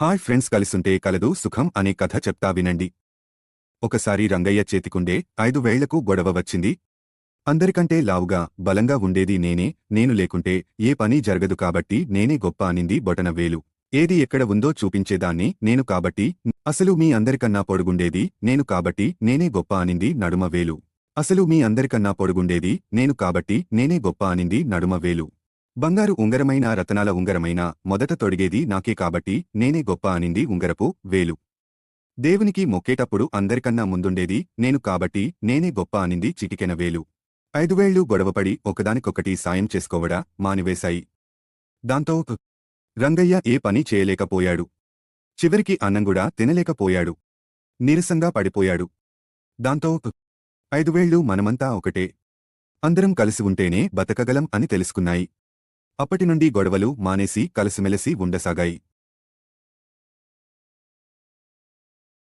Hi friends కలిసుంటే కలదు సుఖం అనే కథ చెప్తా వినండి. ఒకసారి రంగయ్య చేతికుండే ఐదు వేళ్ళకు గొడవ వచ్చింది. అందరికంటే లావుగా బలంగా ఉండేది నేనే నేను లేకుంటే ఏ పని జరగదు కాబట్టి నేనే గొప్ప అనింది బొటన వేలు. ఏది ఎక్కడ ఉందో చూపించేదాన్ని నేను కాబట్టి అసలు మీ అందరికన్నా పొడుగుండేది నేను కాబట్టి నేనే గొప్ప అనింది నడుమ వేలు. అసలు మీ అందరికన్నా పొడుగుండేది నేను కాబట్టి నేనే గొప్ప అనింది నడుమ వేలు. బంగారు ఉంగరమైన రతనాల ఉంగరమైన మొదట తొడిగేది నాకే కాబట్టి నేనే గొప్ప అనింది ఉంగరపు వేలు. దేవునికి మొక్కేటప్పుడు అందరికన్నా ముందుండేది నేను కాబట్టి నేనే గొప్ప అనింది చిటికెన వేలు. ఐదువేళ్ళు గొడవపడి ఒకదానికొకటి సాయం చేసుకోవడా మానివేశాయి. దాంతో రంగయ్య ఏ పని చేయలేకపోయాడు. చివరికి అన్నంగుడా తినలేకపోయాడు. నీరసంగా పడిపోయాడు. దాంతో ఐదువేళ్ళు మనమంతా ఒకటే. అందరం కలిసి ఉంటేనే బతకగలం అని తెలుసుకున్నాయి. అప్పటినుండి గొడవలు మానేసి కలిసిమెలిసి ఉండసాగాయి.